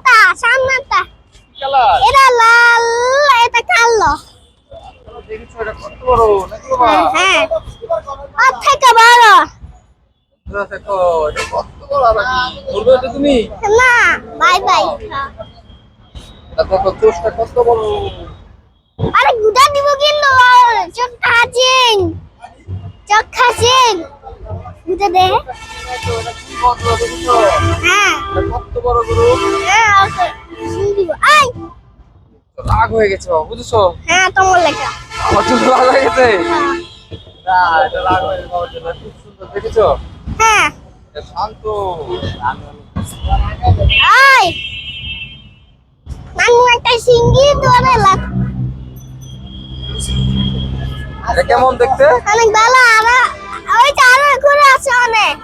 এটা সামনেটা এটা লাল এটা কালো। হ্যাঁ থেকে বড়। তুমি। না বাই বাই। দেখো চোষটা কত বড়। আরে গুদা দিব কিন্তু চোখ খাচিং চোখ খাচিং গুদা দে। হ্যাঁ। এটা কত বড় গরু? রাগ হয়ে গেছে বাবা, বুঝেছ হ্যাঁ তোমার লেখা আমার রাগ হয়ে গেছে হ্যাঁ না এটা রাগ হয়ে গেছে খুব সুন্দর দেখেছ হ্যাঁ এটা শান্ত আই নানু একটা সিঙ্গি ধরে লাগ এটা কেমন দেখতে অনেক ভালো আর ওই ঘুরে আছে অনেক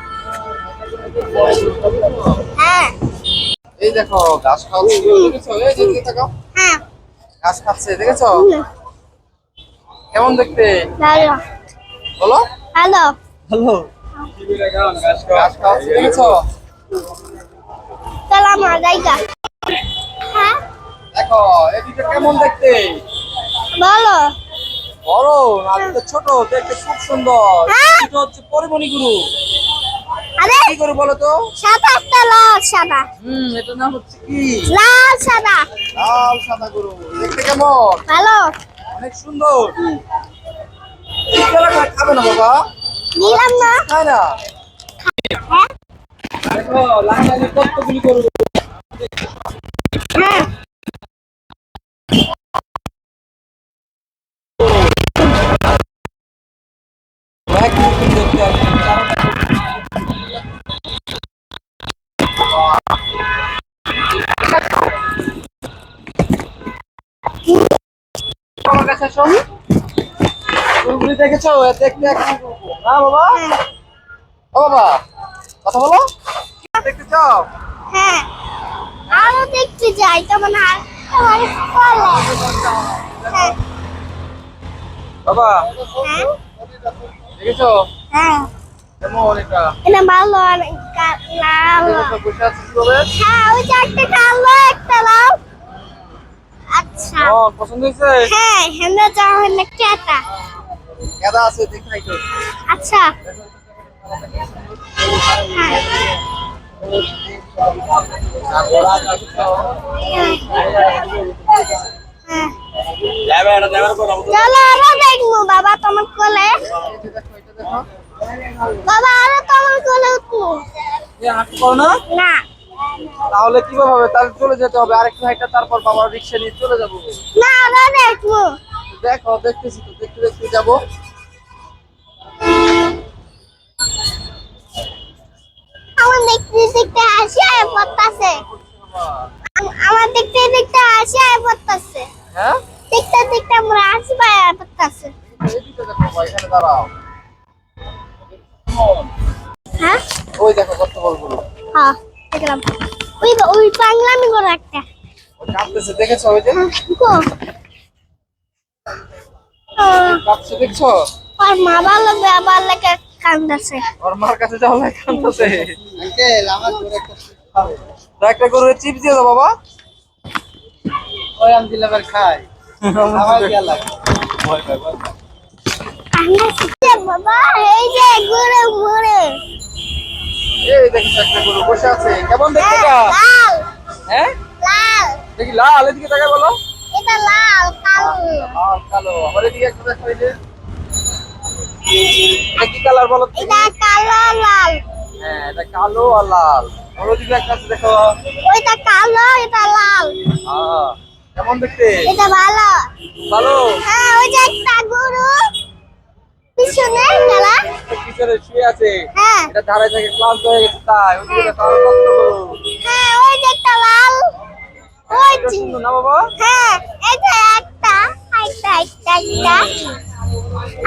হ্যাঁ এই দেখো ঘাস খাওয়াচ্ছে দেখেছ এই যে দিকে তাকাও হ্যাঁ ঘাস খাচ্ছে দেখেছ? কেমন দেখতে? ভালো। বলো। ভালো। হ্যালো ঘাস খাওয়াচ্ছে দেখেছ? চল আমার হ্যাঁ? দেখো এদিকে কেমন দেখতে? বলো। বড় না এটা ছোট দেখতে খুব সুন্দর। হ্যাঁ। এটা হচ্ছে পরিমণি গুরু। আরে কি করে বলো তো? সাদা একটা লাল সাদা। হুম এটা নাম হচ্ছে কি? লাল সাদা। লাল সাদা গরু। দেখতে কেমন? ভালো। অনেক সুন্দর। খাবে না বাবা? নিলাম না। খায় না। হ্যাঁ। দেখো লাল কত কতগুলি গরু আমার কাছে এসো। গরুগুলি দেখেছ? দেখতে না বাবা? ও বাবা কথা বলো। দেখতে চাও হ্যাঁ। আরও দেখতে যাই আর চলে হ্যাঁ বাবা হ্যাঁ। দেখেছ? হ্যাঁ। কেমন এটা? এটা ভালো অনেক লাল বসে আছে হ্যাঁ ওই একটা কালো একটা লাল। আচ্ছা। ও পছন্দ হয়েছে? হ্যাঁ হেন্দা যাওয়া হলে কেটা। কেদা আছে দেখাই তো আচ্ছা। চলো আরও দেখব বাবা তোমার কোলে। বাবা আরও তোমার কোলে উঠবো। না। তাহলে কীভাবে হবে? তাহলে চলে যেতে হবে। আরেকটু হাইটা তারপর বাবার রিক্সা নিয়ে চলে যাব। না আরও দেখব। দেখো দেখতেছি তো দেখতে দেখতে যাব। আমার দেখতে দেখতে হাসি আয় পড়তাছে। আমার দেখতে দেখতে হাসি আয় পড়তাছে। হ্যাঁ? দেখতে দেখতে আমার হাসি পায় পড়তাছে। বাবা, এখানে দাঁড়াও। হ্যাঁ? ওই দেখো কত গরু হ্যাঁ। দেখলাম ওই ওই পাগলামি করে একটা। কাঁপতেছে দেখেছ ওই যে? হ্যাঁ, কো ও, কাঁপছে দেখছ? ওর মা ভালো ব্যবহার লেগে কান্দাছে। ওর মার কাছে যাওয়া লাগে কাঁদতেছে আঙ্কেল আমার করে একটা একটা চিপস দিয়ে দাও বাবা। ওই আমি দিলে আবার খাই। আমার গেল ভয় পাই ভয় বাবা এই যে ঘুরে ঘুরে এই দেখিস একটা গরু বসে আছে। কেমন দেখতে হ্যাঁ, লাল। হ্যাঁ? দেখি লাল এদিকে তাকাই বলো। এটা লাল কালো। লাল কালো। আমার এদিকে একটা দেখো এই যে এটা কি কালার বলো এটা কালো লাল। হ্যাঁ এটা কালো আর লাল। ওদিকে একটা আছে দেখো। ওইটা কালো এটা লাল। কেমন দেখতে? এটা ভালো। ভালো? হ্যাঁ ওই যে একটা গরু। পিছনে পিছনে শুয়ে আছে। হ্যাঁ। এটা ধারে থেকে ক্লান্ত হয়ে গেছে তাই ওদিকে দেখো আরও কত হ্যাঁ ওই যে একটা লাল। ওই সুন্দর না বাবা? হ্যাঁ এটা একটা একটা একটা। একটা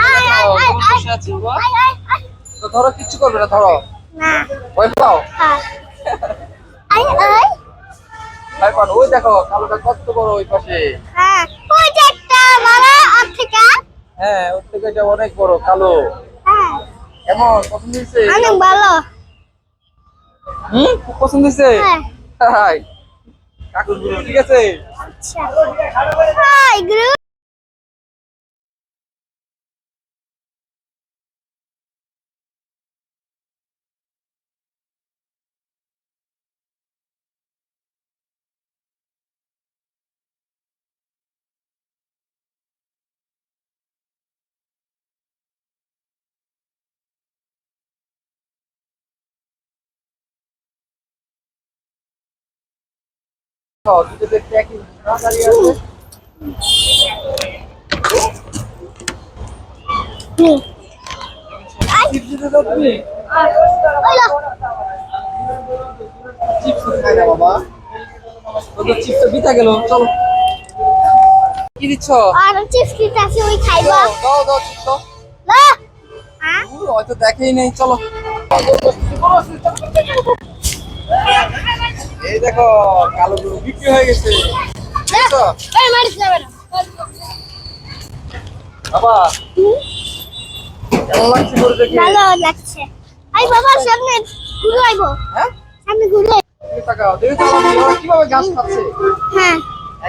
আয় আয় ও, আয় আয়। বসে আছে বাবা। আয় আয় আয়। তো ধরো কিচ্ছু করবে না ধরো। না। ভয় পাও? হ্যাঁ। আয় আয়। ভয় পাও ওই দেখো কালোটা কত বড় ওই পাশে। হ্যাঁ ওই যে একটা বড় আর থেকে হ্যাঁ ওর থেকে এটা অনেক বড় কালো। হ্যাঁ। কেমন? পছন্দ হয়েছে? অনেক ভালো। হুম? পছন্দ হয়েছে? হ্যাঁ। হাই। কাকুরগুলো ঠিক আছে? আচ্ছা। হাই তো, দুটো একই না দাঁড়িয়ে আছে। চিপস খাই না বাবা ও তো চিপস বিতা গেল চলো। কি দিচ্ছ আর চিপস কিটা আছে ওই খাইবা দাও দাও চিপস না হ্যাঁ দেখেই নেই চলো এই দেখো কালো গরু বিক্রি হয়ে গেছে। বাবা। কেমন লাগছে গরু দেখে? ভালো লাগছে। আই বাবা সামনে ঘুরে আইবো। হ্যাঁ? সামনে ঘুরে। তুমি তাকাও দেখো তো কীভাবে ঘাস খাচ্ছে? হ্যাঁ।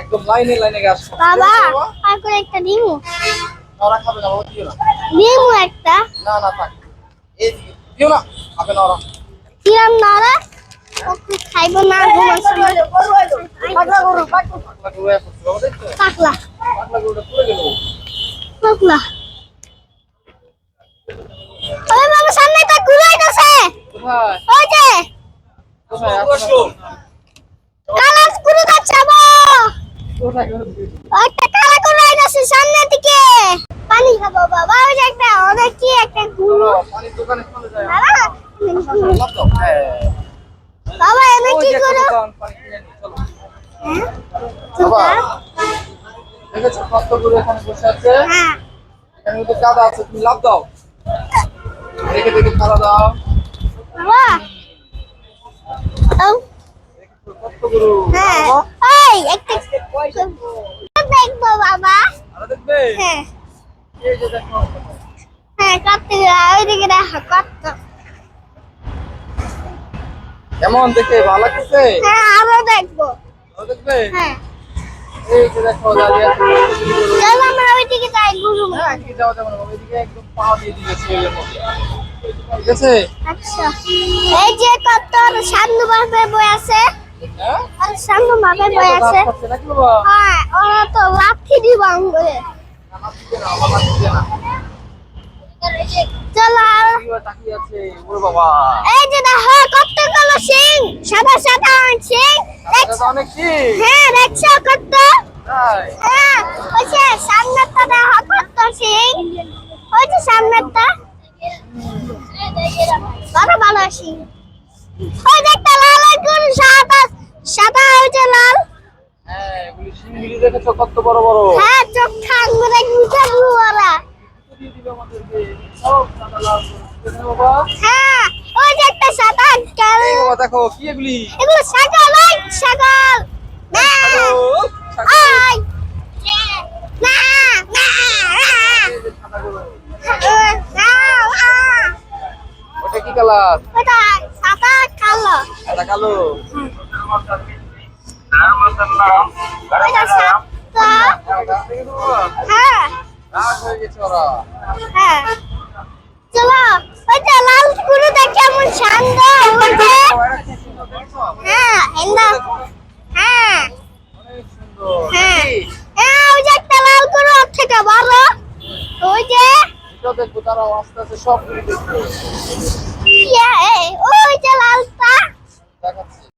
একদম লাইনে লাইনে ঘাস বাবা আর করে একটা দিমু না, ওরা খাবে না বাবা দিও না। দিমু একটা। না না থাক। এই দিও না। খাবে কিরাম নারা ওকে খাইব না পাকলা গেল পাকলা ওই বাবা সামনে একটা ঘুরে আইতাছে। ওই যে। কালা ঘুরে যাচ্ছে? একটা কালা ঘুরে আইতাছে সামনের দিকে। পানি খাব বাবা ওই যে একটা অনেক কি একটা ঘুরু চলো, দোকানে চলে যাই বাবা লাভ দাও। হ্যাঁ। বাবা এনে ওই কি যে একটা করো দোকান, পানি কিনে নিই, চলো। হ্যাঁ বাবা, গরু এখানে বসে আছে। হ্যাঁ। এখানে কিন্তু কাদা আছে তুমি লাভ দাও। দেখে দেখে কাদা দাও। হ্যাঁ। দেখব বাবা। দেখবে? হ্যাঁ। এই যে দেখো। কেমন দেখে ভালো লাগতেছে হ্যাঁ আরও দেখব। দেখবে? হ্যাঁ। এই যে দেখো দাঁড়িয়ে আছে চলো আমরা ওইদিকে যাই গুরু হ্যাঁ এদিকে যাওয়া যাবে না একদম পা দিয়ে দিবে শরীরের ঠিক আছে? আচ্ছা। এই যে কত সান্দু বাপে বই আছে। হ্যাঁ? আর সান্দু বাপে বই আছে। হ্যাঁ ওরা তো লাঠি দিব আঙ্গুলে না, না, না, আমার লাঠি না। চলো। বাবা। এই যে দেখো কতগুলো সিং। সাদা সাদা সিং। অনেক হ্যাঁ দেখছ কত হ্যাঁ ওই যে সামনেরটা দেখো কত সিং। ওই যে সামনেরটা। বড় ভালো সিং। ওই যে একটা লাল সাদা সাদা ওই যে লাল। হ্যাঁ এগুলি দেখেছ কত বড় বড়? হ্যাঁ চোখ দিয়ে দিবে আমাদেরকে সব সাদা লাল করে। দেখেছ বাবা হ্যাঁ ওই যে একটা সাদা কাল দেখো কি এগুলি? এগুলো ছাগল ওই ছাগল। না। না ওটা কি কালার? ওটা সাদা কালো। সাদা কালো? ওটা সাদা। হ্যাঁ। হ্যাঁ। ওইটা লাল গুরু দেখে এমন শান্ত ওই যে ওরা কি সুন্দর দেখছ? হ্যাঁ এন্দা হ্যাঁ। হ্যাঁ। হ্যাঁ ওই যে একটা লাল ওর থেকে বড় ওই যে। দেখব তারা আস্তে আস্তে দেখব ওই যে লালটা। দেখাচ্ছি।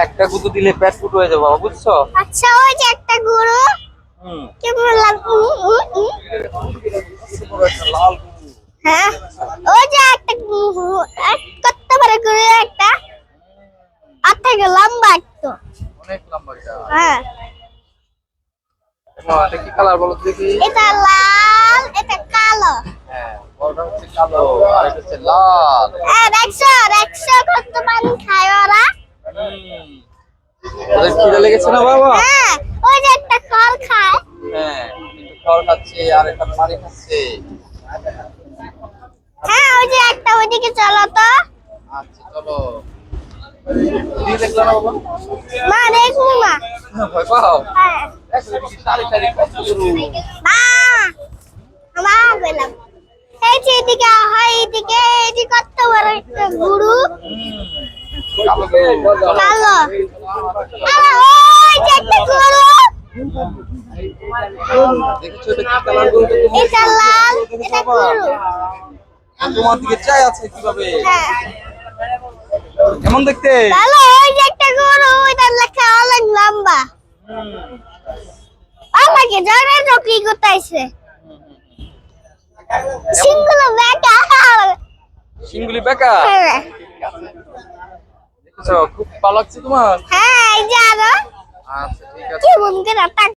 একটা গুঁতো দিলে পেট ফুট হয়ে যাবে বুঝছ? আচ্ছা ওই যে একটা হুম। কেমন লাগে। হ্যাঁ ওই যে একটা কত বড় গরু একটা। আর থেকে লম্বা একটু। অনেক লম্বা হ্যাঁ। এটা কি কালার বলো দেখি। এটা লাল এটা কালো। হ্যাঁ। বড়টা হচ্ছে কালো আর এটা হচ্ছে লাল। হ্যাঁ দেখছ? দেখছ কত পানি খায় ওরা? ওদের খিদে লেগেছে না বাবা? হ্যাঁ ওই যে একটা খায়। হ্যাঁ একটু খাচ্ছে আর একটা পানি খাচ্ছে। হ্যাঁ ওই যে একটা ওইদিকে চলো তো। আচ্ছা মা দেখুন ভয় পাও? হ্যাঁ। মা আমার এই যে এদিকে হয় এই একটা গরু। এটা লাল তোমার দিকে চাই আছে কীভাবে কেমন দেখতে একটা গরু ওইটা লেখা অনেক লম্বা। আমাকে জানে তো কি সিঙ্গুলো বেকা হ্যাঁ। দেখেছ খুব ভালো লাগছে তোমার? হ্যাঁ আচ্ছা ঠিক আছে।